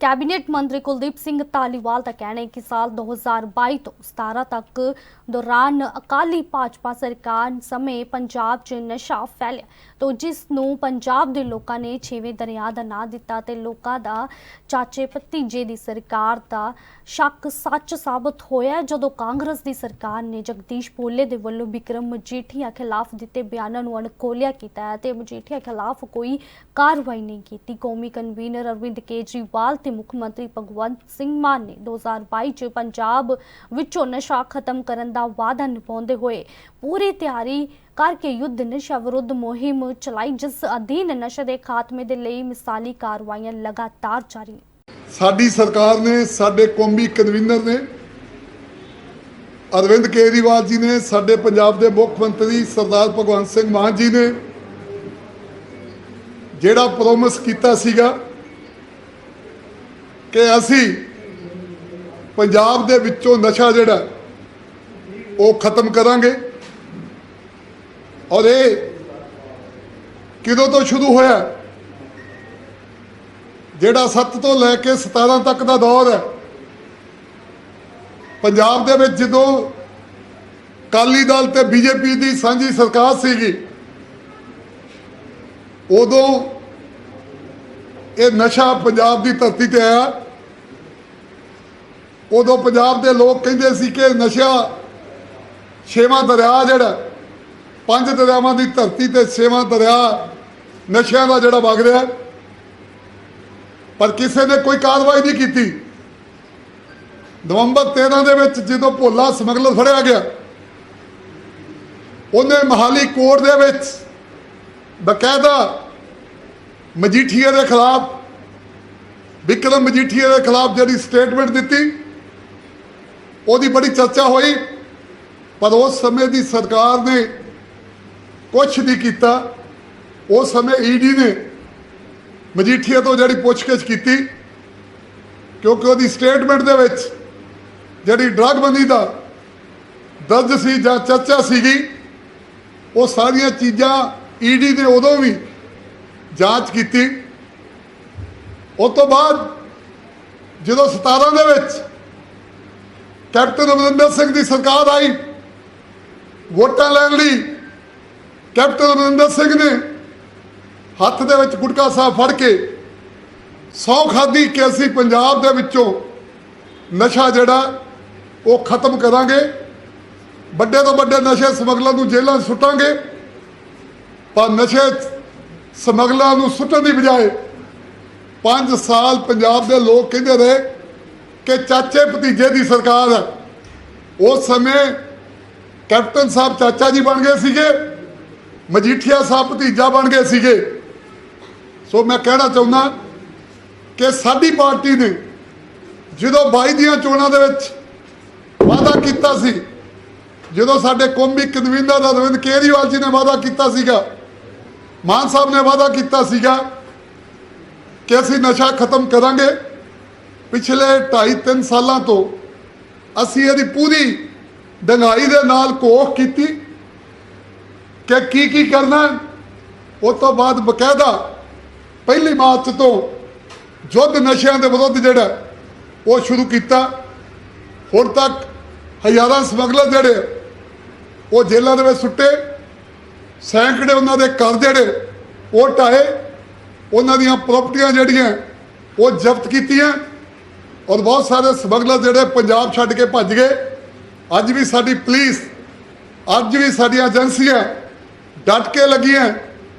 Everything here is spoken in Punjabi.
ਕੈਬਨਿਟ ਮੰਤਰੀ ਕੁਲਦੀਪ ਸਿੰਘ ਧਾਲੀਵਾਲ ਦਾ ਕਹਿਣਾ ਹੈ ਕਿ ਸਾਲ 2022 ਤੋਂ 17 ਤੱਕ ਦੌਰਾਨ ਅਕਾਲੀ ਭਾਜਪਾ ਸਰਕਾਰ ਸਮੇਂ ਪੰਜਾਬ 'ਚ ਨਸ਼ਾ ਫੈਲਿਆ ਤੋਂ ਜਿਸ ਨੂੰ ਪੰਜਾਬ ਦੇ ਲੋਕਾਂ ਨੇ ਛੇਵੇਂ ਦਰਿਆ ਦਾ ਨਾਂ ਦਿੱਤਾ ਤੇ ਲੋਕਾਂ ਦਾ ਚਾਚੇ ਭਤੀਜੇ ਦੀ ਸਰਕਾਰ ਦਾ ਸ਼ੱਕ ਸੱਚ ਸਾਬਤ ਹੋਇਆ ਜਦੋਂ ਕਾਂਗਰਸ ਦੀ ਸਰਕਾਰ ਨੇ ਜਗਦੀਸ਼ ਭੋਲੇ ਦੇ ਵੱਲੋਂ ਵਿਕਰਮ ਮਜੀਠੀਆ ਖਿਲਾਫ ਦਿੱਤੇ ਬਿਆਨਾਂ ਨੂੰ ਅਣਖੋਲਿਆ ਕੀਤਾ ਹੈ ਤੇ ਮਜੀਠੀਆ ਖਿਲਾਫ ਕੋਈ ਕਾਰਵਾਈ ਨਹੀਂ ਕੀਤੀ। ਕੌਮੀ ਕਨਵੀਨਰ ਅਰਵਿੰਦ ਕੇਜਰੀਵਾਲ ਤੇ ਮੁੱਖ ਮੰਤਰੀ ਭਗਵੰਤ ਸਿੰਘ ਮਾਨ ਨੇ 2022 ਚ ਪੰਜਾਬ ਵਿੱਚੋਂ ਨਸ਼ਾ ਖਤਮ ਕਰਨ ਦਾ ਵਾਅਦਾ ਨਿਭਾਉਂਦੇ ਹੋਏ ਪੂਰੀ ਤਿਆਰੀ ਕਰਕੇ ਯੁੱਧ ਨਸ਼ਾ ਵਿਰੁੱਧ ਮੁਹਿੰਮ ਚਲਾਈ, ਜਿਸ ਅਧੀਨ ਨਸ਼ੇ ਦੇ ਖਾਤਮੇ ਦੇ ਲਈ ਮਿਸਾਲੀ ਕਾਰਵਾਈਆਂ ਲਗਾਤਾਰ ਜਾਰੀ ਸਾਡੀ ਸਰਕਾਰ ਨੇ, ਸਾਡੇ ਕੌਮੀ ਕਨਵੀਨਰ ਨੇ, ਅਰਵਿੰਦ ਕੇਜਰੀਵਾਲ ਜੀ ਨੇ, ਸਾਡੇ ਪੰਜਾਬ ਦੇ ਮੁੱਖ ਮੰਤਰੀ ਸਰਦਾਰ ਭਗਵੰਤ ਸਿੰਘ ਮਾਨ ਜੀ ਨੇ ਜਿਹੜਾ ਪ੍ਰੋਮਿਸ ਕੀਤਾ ਸੀਗਾ ਕਿ ਅਸੀਂ ਪੰਜਾਬ ਦੇ ਵਿੱਚੋਂ ਨਸ਼ਾ ਜਿਹੜਾ, ਉਹ ਖਤਮ ਕਰਾਂਗੇ। ਔਰ ਇਹ ਕਿਦੋਂ ਤੋਂ ਸ਼ੁਰੂ ਹੋਇਆ? ਜਿਹੜਾ 7 ਤੋਂ ਲੈ ਕੇ 17 ਤੱਕ ਦਾ ਦੌਰ ਹੈ, ਪੰਜਾਬ ਦੇ ਵਿੱਚ ਜਦੋਂ ਕਾਲੀ ਦਲ ਤੇ ਬੀਜੇਪੀ ਦੀ ਸਾਂਝੀ ਸਰਕਾਰ ਸੀਗੀ, ਉਦੋਂ ਇਹ ਨਸ਼ਾ ਪੰਜਾਬ ਦੀ ਧਰਤੀ ਤੇ ਆਇਆ। ਉਦੋਂ ਪੰਜਾਬ ਦੇ ਲੋਕ ਕਹਿੰਦੇ ਸੀ ਕਿ ਨਸ਼ਾ ਛੇਵਾਂ ਦਰਿਆ ਜਿਹੜਾ, ਪੰਜ ਦਰਿਆਵਾਂ ਦੀ ਧਰਤੀ ਤੇ ਛੇਵਾਂ ਦਰਿਆ ਨਸ਼ਿਆਂ ਦਾ ਜਿਹੜਾ ਵਗ ਰਿਹਾ। ਪਰ ਕਿਸੇ ਨੇ ਕੋਈ ਕਾਰਵਾਈ ਨਹੀਂ ਕੀਤੀ। ਨਵੰਬਰ 13 ਦੇ ਵਿੱਚ ਜਦੋਂ ਭੋਲਾ ਸਮਗਲਰ ਫੜਿਆ ਗਿਆ, ਉਹਨੇ ਮਹਾਲੀ ਕੋਰਟ ਦੇ ਵਿੱਚ ਬਕਾਇਦਾ ਮਜੀਠੀਆ ਦੇ ਖਿਲਾਫ, ਵਿਕਰਮ ਮਜੀਠੀਆ ਦੇ ਖਿਲਾਫ ਜਿਹੜੀ ਸਟੇਟਮੈਂਟ ਦਿੱਤੀ, ਉਹਦੀ ਬੜੀ ਚਰਚਾ ਹੋਈ, ਪਰ ਉਸ ਸਮੇਂ ਦੀ ਸਰਕਾਰ ਨੇ ਕੁਝ ਨਹੀਂ ਕੀਤਾ। ਉਸ ਸਮੇਂ ਈਡੀ ਨੇ ਮਜੀਠੀਆ ਤੋਂ ਜਿਹੜੀ ਪੁੱਛਗਿੱਛ ਕੀਤੀ, ਕਿਉਂਕਿ ਉਹਦੀ ਸਟੇਟਮੈਂਟ ਦੇ ਵਿੱਚ ਜਿਹੜੀ ਡਰੱਗ ਬੰਦੀ ਦਾ ਦਰਜ ਸੀ ਜਾਂ ਚਰਚਾ ਸੀਗੀ, ਉਹ ਸਾਰੀਆਂ ਚੀਜ਼ਾਂ ਈਡੀ ਨੇ ਉਦੋਂ ਵੀ ਜਾਂਚ ਕੀਤੀ। ਉਸ ਤੋਂ ਬਾਅਦ ਜਦੋਂ 17 ਦੇ ਵਿੱਚ ਕੈਪਟਨ ਅਮਰਿੰਦਰ ਸਿੰਘ ਦੀ ਸਰਕਾਰ ਆਈ, ਵੋਟਾਂ ਲੈਣ ਲਈ ਕੈਪਟਨ ਅਮਰਿੰਦਰ ਸਿੰਘ ਨੇ ਹੱਥ ਦੇ ਵਿੱਚ ਗੁਟਕਾ ਸਾਹਿਬ ਫੜ ਕੇ ਸੌ ਖਾਦੀ ਕਿ ਅਸੀਂ ਪੰਜਾਬ ਦੇ ਵਿੱਚੋਂ ਨਸ਼ਾ ਜਿਹੜਾ ਉਹ ਖਤਮ ਕਰਾਂਗੇ। ਵੱਡੇ ਤੋਂ ਵੱਡੇ ਨਸ਼ੇ ਸਮਗਲਰ ਨੂੰ ਜੇਲ੍ਹਾਂ 'ਚ ਸੁੱਟਾਂਗੇ। ਪਰ ਨਸ਼ੇ ਸਮਗਲਰਾਂ ਨੂੰ ਸੁੱਟਣ ਦੀ ਬਜਾਏ 5 ਸਾਲ ਪੰਜਾਬ ਦੇ ਲੋਕ ਕਹਿੰਦੇ ਰਹੇ ਕਿ ਚਾਚੇ ਭਤੀਜੇ ਦੀ ਸਰਕਾਰ ਹੈ। ਉਸ ਸਮੇਂ ਕੈਪਟਨ ਸਾਹਿਬ ਚਾਚਾ ਜੀ ਬਣ ਗਏ ਸੀਗੇ, ਮਜੀਠੀਆ ਸਾਹਿਬ ਭਤੀਜਾ ਬਣ ਗਏ ਸੀਗੇ। ਸੋ ਮੈਂ ਕਹਿਣਾ ਚਾਹੁੰਦਾ ਕਿ ਸਾਡੀ ਪਾਰਟੀ ਨੇ ਜਦੋਂ 22 ਦੀਆਂ ਚੋਣਾਂ ਦੇ ਵਿੱਚ ਵਾਅਦਾ ਕੀਤਾ ਸੀ, ਜਦੋਂ ਸਾਡੇ ਕੌਮੀ ਕਨਵੀਨਰ ਅਰਵਿੰਦ ਕੇਜਰੀਵਾਲ ਜੀ ਨੇ ਵਾਅਦਾ ਕੀਤਾ ਸੀਗਾ ਮਾਨ ਸਾਹਿਬ ਨੇ ਵਾਅਦਾ ਕੀਤਾ ਸੀਗਾ ਕਿ ਅਸੀਂ ਨਸ਼ਾ ਖਤਮ ਕਰਾਂਗੇ। ਪਿਛਲੇ 2.5 3 ਸਾਲਾਂ ਤੋਂ ਅਸੀਂ ਇਹਦੀ ਪੂਰੀ ਡੰਗਾਈ ਦੇ ਨਾਲ ਕੋਖ ਕੀਤੀ ਕਿ ਕੀ ਕੀ ਕਰਨਾ ਉਹ ਤੋਂ ਬਾਅਦ ਬਕਾਇਦਾ ਪਹਿਲੀ ਮਾਰਚ ਤੋਂ ਯੁੱਧ ਨਸ਼ਿਆਂ ਦੇ ਵਿਰੁੱਧ ਜਿਹੜਾ ਉਹ ਸ਼ੁਰੂ ਕੀਤਾ। ਹੁਣ ਤੱਕ ਹਜ਼ਾਰਾਂ ਸਮਗਲਰ ਜਿਹੜੇ ਉਹ ਜੇਲ੍ਹਾਂ ਦੇ ਵਿੱਚ ਸੁੱਟੇ। ਸੈਂਕੜੇ ਉਹਨਾਂ ਦੇ ਘਰ ਜਿਹੜੇ ਉਹ ਢਾਏ, ਉਹਨਾਂ ਦੀਆਂ ਪ੍ਰਾਪਰਟੀਆਂ ਜਿਹੜੀਆਂ, ਉਹ ਜ਼ਬਤ ਕੀਤੀਆਂ ਔਰ ਬਹੁਤ ਸਾਰੇ ਸਮਗਲਰ ਜਿਹੜੇ ਪੰਜਾਬ ਛੱਡ ਕੇ ਭੱਜ ਗਏ। ਅੱਜ ਵੀ ਸਾਡੀ ਪੁਲਿਸ ਅੱਜ ਵੀ ਸਾਡੀਆਂ ਏਜੰਸੀਆਂ ਡਟ ਕੇ ਲੱਗੀਆਂ।